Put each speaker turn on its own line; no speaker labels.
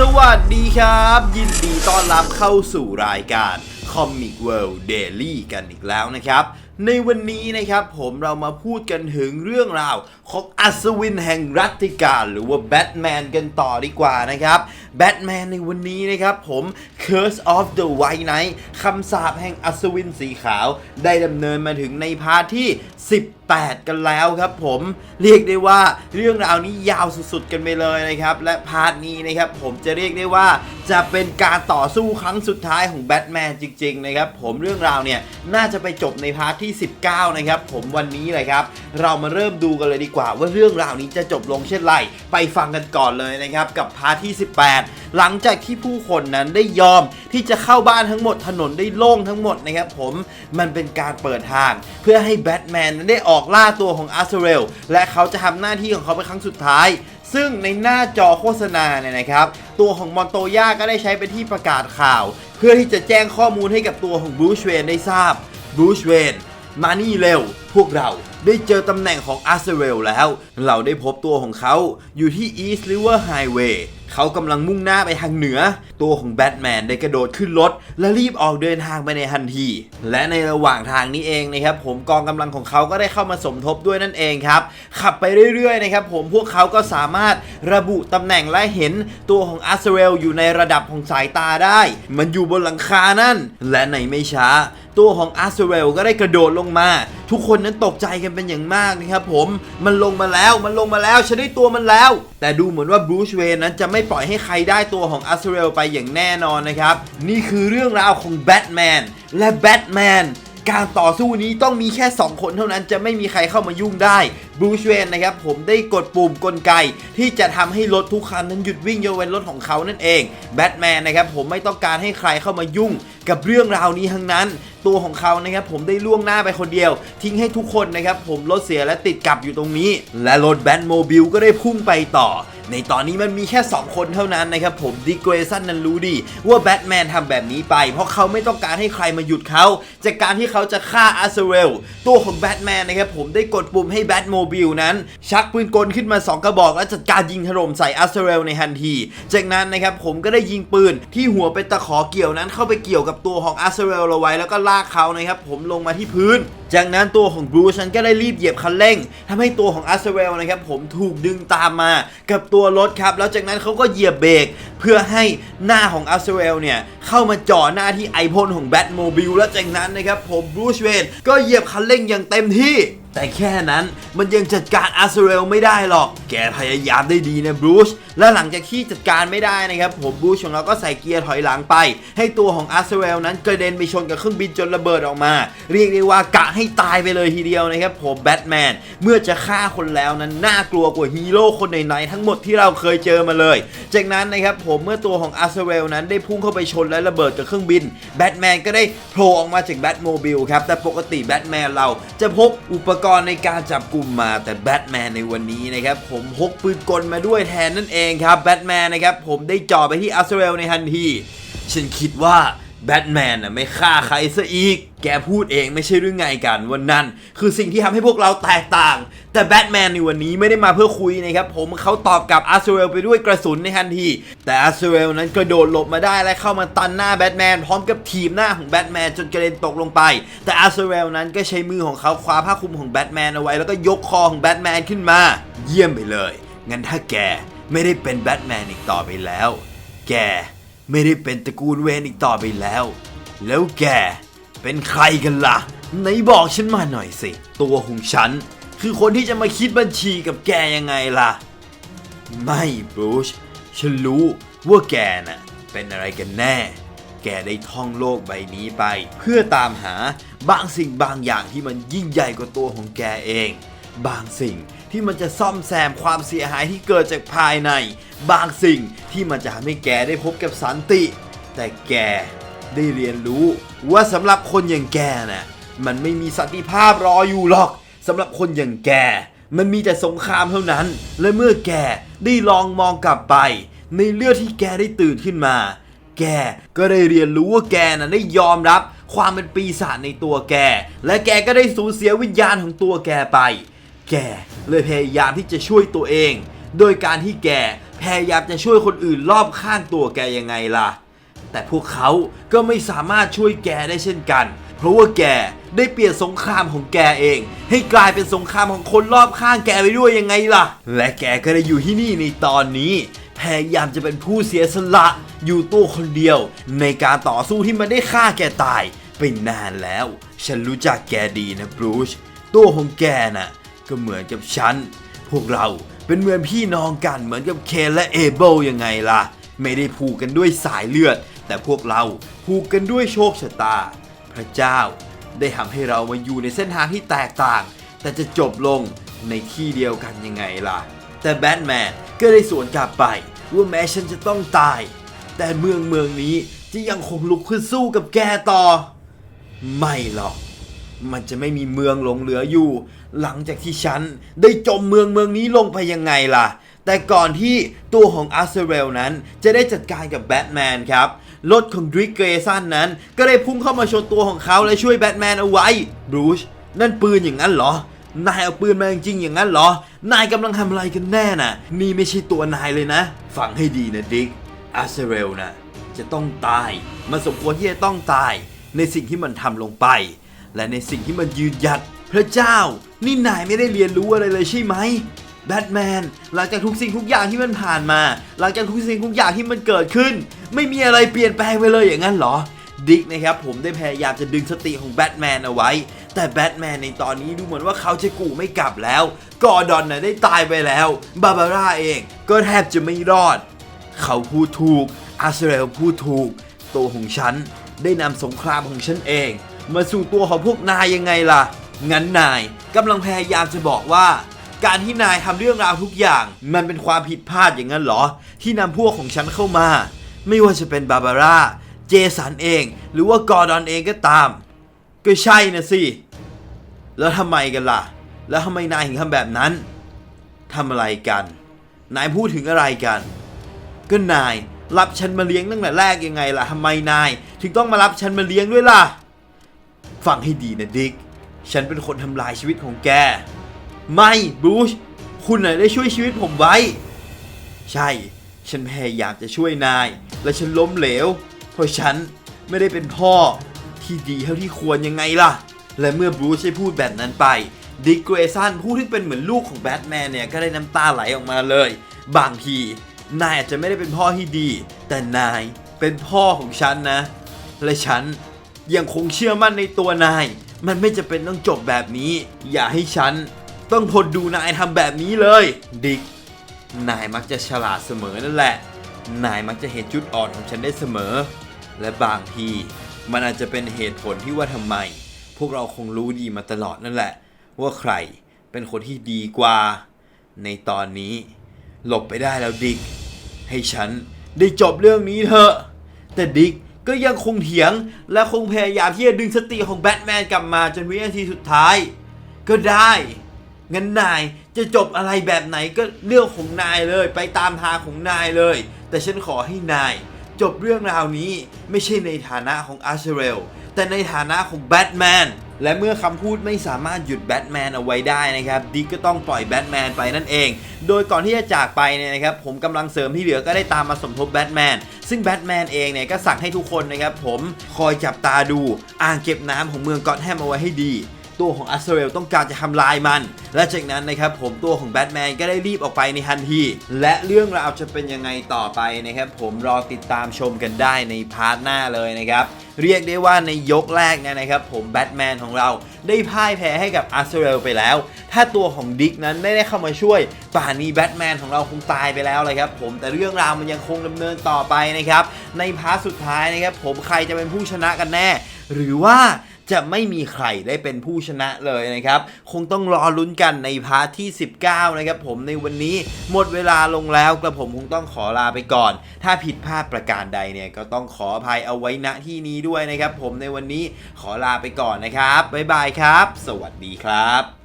สวัสดีครับ ยินดีต้อนรับเข้าสู่รายการ Comic World Daily กันอีกแล้วนะครับ ในวันนี้นะครับผมเรามาพูดกันถึงเรื่องราวของอัศวินแห่งรัติการหรือว่าแบทแมนกันต่อดีกว่านะครับ แบทแมนในวันนี้นะครับผม Curse of the White Knight คำสาปแห่งอัศวินสีขาว ได้ดำเนินมาถึงในพาร์ทที่ 18 กันแล้วครับผม เรียกได้ว่าเรื่องราวนี้ยาวสุดๆกันไปเลยนะครับ และพาร์ทนี้นะครับผมจะเรียกได้ว่าจะเป็นการต่อสู้ครั้งสุดท้ายของแบทแมนจริงๆนะครับผมเรื่องราวเนี่ยน่าจะไปจบในพาร์ทที่ 19 นะครับผมวันนี้เลยครับ เรามาเริ่มดูกันเลยดีกว่าว่าเรื่องราวนี้จะจบลงเช่นไร ไปฟังกันก่อนเลยนะครับกับพาร์ทที่ 18หลังจากที่ผู้คนนั้นได้ยอมที่จะเข้าบ้านทั้งหมดถนนได้โล่งทั้งหมดนะครับผมมันเป็นการเปิดทาง เพื่อให้แบทแมนนั้นได้ออกล่าตัวของอาร์เซเรลและเขาจะทำหน้าที่ของเขาเป็นครั้งสุดท้ายซึ่งในหน้าจอโฆษณาเนี่ยนะครับ ตัวของมอนโตย่าก็ได้ใช้เป็นที่ประกาศข่าว เพื่อที่จะแจ้งข้อมูลให้กับตัวของบรูชเวนได้ทราบ บรูชเวน มานี่เร็ว พวกเราได้เจอตำแหน่งของอาร์เซเรลแล้ว เราได้พบตัวของเขาอยู่ที่ East River Highway เขากำลังมุ่งหน้าไปทางเหนือ ตัวของแบทแมนได้กระโดดขึ้นรถ และรีบออกเดินทางไปในทันที และในระหว่างทางนี้เองนะครับผมกองกำลังของเขาก็ได้เข้ามาสมทบด้วยนั่นเองครับ ขับไปเรื่อยๆนะครับผมพวกเขาก็สามารถระบุตำแหน่งและเห็นตัวของอาร์เซเรลอยู่ในระดับของสายตาได้ มันอยู่บนหลังคานั่น และในไม่ช้า ตัวของอาร์เซเวลก็ได้กระโดดลงมา ทุกคนนั้นตกใจกันเป็นอย่างมากนะครับผมมันลงมาแล้วมันลงมาแล้วฉันได้ตัวมันแล้ว แต่ดูเหมือนว่าบรูชเวนนั้นจะไม่ปล่อยให้ใครได้ตัวของอาร์เซเวลไปอย่างแน่นอนนะครับ นี่คือเรื่องราวของแบทแมนและแบทแมน การต่อสู้นี้ต้องมีแค่ 2 คนเท่านั้นจะไม่มีใครเข้ามายุ่งได้บรูชเวนนะครับผมได้กดปุ่มกลไก ที่จะทำให้รถทุกคันนั้นหยุดวิ่งยกเว้นรถของเขานั่นเองแบทแมนนะครับผมไม่ต้องการให้ใครเข้ามายุ่ง กับเรื่องราวนี้ทั้งนั้น ตัวของเขานะครับผมได้ล่วงหน้าไปคนเดียว ทิ้งให้ทุกคนนะครับผมรถเสียและติดกับอยู่ตรงนี้ และรถแบทโมบิลก็ได้พุ่งไปต่อ ในตอนนี้มันมีแค่ 2 คนเท่านั้นนะครับผมดิเกรซันนั้นรู้ดี ว่าแบทแมนทำแบบนี้ไป เพราะเขาไม่ต้องการให้ใครมาหยุดเขาจากการที่เขาจะฆ่าอาร์เซเรลตัวของแบทแมนนะครับผมได้กดปุ่มให้แบทโมบิลนั้น ชักปืนกลขึ้นมา 2 กระบอก และจัดการยิงถล่มใส่อาร์เซเรลในทันที จากนั้นนะครับผมก็ได้ยิงปืนที่หัวเป็นตะขอเกี่ยวนั้นเข้าไปเกี่ยวกับตัวของอาร์เซเรลเอาไว้แล้วก็ลากเขานะครับผมลงมาที่พื้นจากนั้นตัวของบรูชันก็ได้รีบเหยียบคันเร่งทำให้ตัวของอาร์เซเรลนะครับผมถูกดึงตามมากับตัวรถครับ แล้วจากนั้นเขาก็เหยียบเบรกเพื่อให้หน้าของอาร์เซเรลเนี่ยเข้ามาจ่อหน้าที่ไอพ่นของแบทโมบิลและจากนั้นนะครับผมบรูชเวนก็เหยียบคันเร่งอย่างเต็มที่ แต่แค่นั้นมันยังจัดการอาร์เซเรลไม่ได้หรอก แกพยายามได้ดีนะบรูช และหลังจากที่จัดการไม่ได้นะครับ ผมบรูชของเราก็ใส่เกียร์ถอยหลังไป ให้ตัวของอาร์เซเรลนั้นกระเด็นไปชนกับเครื่องบินจนระเบิดออกมา เรียกได้ว่ากะให้ตายไปเลยทีเดียวนะครับผมแบทแมน เมื่อจะฆ่าคนแล้วนั้นน่ากลัวกว่าฮีโร่คนไหนๆทั้งหมดที่เราเคยเจอมาเลย จากนั้นนะครับผมเมื่อตัวของอาร์เซเรลนั้นได้พุ่งเข้าไปชนและระเบิดกับเครื่องบินแบทแมนก็ได้โผล่ออกมาจากแบทโมบิลครับแต่ปกติแบทแมนเราจะพกอุปกกรณ์ในการจับกลุ่มมาแต่แบทแมนในวันนี้นะครับ ผมพกปืนกลมาด้วยแทนนั่นเองครับแบทแมนนะครับ ผมได้จ่อไปที่อัสเซเรลในทันที ฉันคิดว่า แบทแมนน่ะไม่ฆ่าใครซะอีก แกพูดเองไม่ใช่เรื่องไงกันวันนั้น คือสิ่งที่ทำให้พวกเราแตกต่าง แต่แบทแมนในวันนี้ไม่ได้มาเพื่อคุยนะครับ ผมเขาตอบกลับอาร์เซเรลไปด้วยกระสุนในทันที แต่อาร์เซเรลนั้นกระโดดหลบมาได้และเข้ามาตันหน้าแบทแมนพร้อมกับทีมหน้าของแบทแมนจนกระเด็นตกลงไป แต่อาร์เซเรลนั้นก็ใช้มือของเขาคว้าผ้าคลุมของแบทแมนเอาไว้แล้วก็ยกคอของแบทแมนขึ้นมา เยี่ยมไปเลยงั้นถ้าแกไม่ได้เป็นแบทแมนอีกต่อไปแล้ว แก ไม่ได้เป็นตระกูลเวนอีกต่อไปแล้ว แล้วแกเป็นใครกันล่ะ ไหนบอกฉันมาหน่อยสิ ตัวของฉัน คือคนที่จะมาคิดบัญชีกับแกยังไงล่ะ ไม่บรูชฉันรู้ว่าแกน่ะ เป็นอะไรกันแน่ แกได้ท่องโลกใบนี้ไป เพื่อตามหาบางสิ่งบางอย่างที่มันยิ่งใหญ่กว่าตัวของแกเอง บางสิ่ง ที่มันจะซ่อมแซมความเสียหายที่เกิดจากภายใน บางสิ่งที่มันจะทำให้แกได้พบกับสันติ แต่แกได้เรียนรู้ว่าสำหรับคนอย่างแกน่ะมันไม่มีสันติภาพรออยู่หรอกสำหรับคนอย่างแก มันมีแต่สงครามเท่านั้น และเมื่อแกได้ลองมองกลับไป ในเลือดที่แกได้ตื่นขึ้นมา แกก็ได้เรียนรู้ว่าแกน่ะได้ยอมรับความเป็นปีศาจในตัวแก และแกก็ได้สูญเสียวิญญาณของตัวแกไป แกเลยพยายามที่จะช่วยตัวเอง โดยการที่แกพยายามจะช่วยคนอื่นรอบข้างตัวแกยังไงล่ะ แต่พวกเขาก็ไม่สามารถช่วยแกได้เช่นกัน เพราะว่าแกได้เปลี่ยนสงครามของแกเอง ให้กลายเป็นสงครามของคนรอบข้างแกไปด้วยยังไงล่ะ และแกก็ได้อยู่ที่นี่ในตอนนี้ พยายามจะเป็นผู้เสียสละอยู่ตัวคนเดียว ในการต่อสู้ที่มันได้ฆ่าแกตายไปนานแล้ว ฉันรู้จักแกดีนะบรูชตัวของแกน่ะ ก็เหมือนกับฉัน พวกเราเป็นเหมือนพี่น้องกันเหมือนกับเคนและเอเบิลยังไงล่ะ ไม่ได้ผูกกันด้วยสายเลือด แต่พวกเราผูกกันด้วยโชคชะตา พระเจ้าได้ทำให้เรามาอยู่ในเส้นทางที่แตกต่าง แต่จะจบลงในที่เดียวกันยังไงล่ะ แต่แบทแมนก็ได้สวนกลับไปว่าแม้ฉันจะต้องตาย แต่เมืองเมืองนี้จะยังคงลุกขึ้นสู้กับแกต่อ ไม่หรอก มันจะไม่มีเมืองหลงเหลืออยู่ หลังจากที่ฉันได้จมเมืองเมืองนี้ลงไปยังไงล่ะ แต่ก่อนที่ตัวของอาร์เซเรลนั้นจะได้จัดการกับแบทแมนครับรถของดริกเกรซันนั้น ก็ได้พุ่งเข้ามาชนตัวของเขาและช่วยแบทแมนเอาไว้บรูชนั่นปืนอย่างนั้นเหรอนายเอาปืนมาจริงๆอย่างนั้นเหรอ นายกำลังทำอะไรกันแน่น่ะ นี่ไม่ใช่ตัวนายเลยนะ ฟังให้ดีนะดิกอาร์เซเรลนะจะต้องตาย มันสมควรที่จะต้องตายในสิ่งที่มันทำลงไป และในสิ่งที่มันยืนหยัด พระเจ้า นี่นายไม่ได้เรียนรู้อะไรเลยใช่ไหมแบทแมนหลังจากทุกสิ่งทุกอย่างที่มันผ่านมา หลังจากทุกสิ่งทุกอย่างที่มันเกิดขึ้น ไม่มีอะไรเปลี่ยนแปลงไปเลยอย่างนั้นเหรอดิกนะครับผมได้พยายามจะดึงสติของแบทแมนเอาไว้ แต่แบทแมนในตอนนี้ดูเหมือนว่าเขาจะกูไม่กลับแล้ว กอร์ดอนน่ะได้ตายไปแล้ว บาบาร่าเองก็แทบจะไม่รอด เขาพูดถูกอาเซเรลพูดถูก ตัวของฉันได้นำสงครามของฉันเอง มาสู่ตัวของพวกนายยังไงล่ะ งั้นนายกำลังพยายามจะบอกว่า การที่นายทำเรื่องราวทุกอย่าง มันเป็นความผิดพลาดอย่างนั้นเหรอ ที่นำพวกของฉันเข้ามา ไม่ว่าจะเป็นบาบาร่า เจสันเอง หรือว่ากอร์ดอนเองก็ตาม ก็ใช่นะสิ แล้วทำไมกันล่ะ แล้วทำไมนายถึงทำแบบนั้นทำอะไรกัน นายพูดถึงอะไรกัน ก็นายรับฉันมาเลี้ยงตั้งแต่แรกยังไงล่ะทำไมนาย ถึงต้องมารับฉันมาเลี้ยงด้วยล่ะ ฟังให้ดีนะดิก ฉันเป็นคนทำลายชีวิตของแก ไม่บูช คุณน่ะได้ช่วยชีวิตผมไว้ ใช่ ฉันพยายามจะช่วยนาย และฉันล้มเหลว เพราะฉันไม่ได้เป็นพ่อที่ดีเท่าที่ควรยังไงล่ะ และเมื่อบรูซได้พูดแบบนั้นไป ดิกเกรซันผู้ที่เป็นเหมือนลูกของแบทแมนเนี่ยก็ได้น้ำตาไหลออกมาเลย บางที นายอาจจะไม่ได้เป็นพ่อที่ดี แต่นายเป็นพ่อของฉันนะ และฉัน ยังคงเชื่อมั่นในตัวนาย มันไม่จะเป็นต้องจบแบบนี้ อย่าให้ฉัน ต้องทนดูนายทำแบบนี้เลย ดิก นายมักจะฉลาดเสมอนั่นแหละ นายมักจะเห็นจุดอ่อนของฉันได้เสมอ และบางที มันอาจจะเป็นเหตุผลที่ว่าทำไม พวกเราคงรู้ดีมาตลอดนั่นแหละ ว่าใครเป็นคนที่ดีกว่า ในตอนนี้ หลบไปได้แล้วดิก ให้ฉันได้จบเรื่องนี้เถอะ แต่ดิก ก็ยังคงเถียงและคงพยายามที่จะดึงสติของแบทแมนกลับมาจนวินาทีสุดท้าย ก็ได้งั้นนายจะจบอะไรแบบไหนก็เรื่องของนายเลย ไปตามทางของนายเลย แต่ฉันขอให้นาย จบเรื่องราวนี้ไม่ใช่ในฐานะของอาร์เชเรลแต่ในฐานะของแบทแมนและเมื่อคำพูดไม่สามารถหยุดแบทแมนเอาไว้ได้นะครับดิกก็ต้องปล่อยแบทแมนไปนั่นเอง โดยก่อนที่จะจากไปเนี่ยนะครับผมกำลังเสริมที่เหลือก็ได้ตามมาสมทบแบทแมน ซึ่งแบทแมนเองเนี่ยก็สั่งให้ทุกคนนะครับผมคอยจับตาดูอ่างเก็บน้ำของเมืองกอตแฮมเอาไว้ให้ดี ตัวของอัสเรลต้องการจะทำลายมัน และจากนั้นนะครับผมตัวของแบทแมนก็ได้รีบออกไปในทันที และเรื่องราวจะเป็นยังไงต่อไปนะครับผมรอติดตามชมกันได้ในพาร์ทหน้าเลยนะครับเรียกได้ว่าในยกแรกเนี่ยนะครับผมแบทแมนของเราได้พ่ายแพ้ให้กับอัสเรลไปแล้ว ถ้าตัวของดิกนั้นไม่ได้เข้ามาช่วย ป่านนี้แบทแมนของเราคงตายไปแล้วเลยครับผมแต่เรื่องราวมันยังคงดำเนินต่อไปนะครับ ในพาร์ทสุดท้ายนะครับผมใครจะเป็นผู้ชนะกันแน่ หรือว่า จะไม่มีใครได้เป็นผู้ชนะเลยนะครับ คงต้องรอลุ้นกันในพาร์ทที่ 19 นะครับผมในวันนี้หมดเวลาลงแล้วกระผมคงต้องขอลาไปก่อน ถ้าผิดพลาดประการใดเนี่ยก็ต้องขออภัยเอาไว้ณที่นี้ด้วยนะครับ ผมในวันนี้ขอลาไปก่อนนะครับบ๊ายบายครับ สวัสดีครับ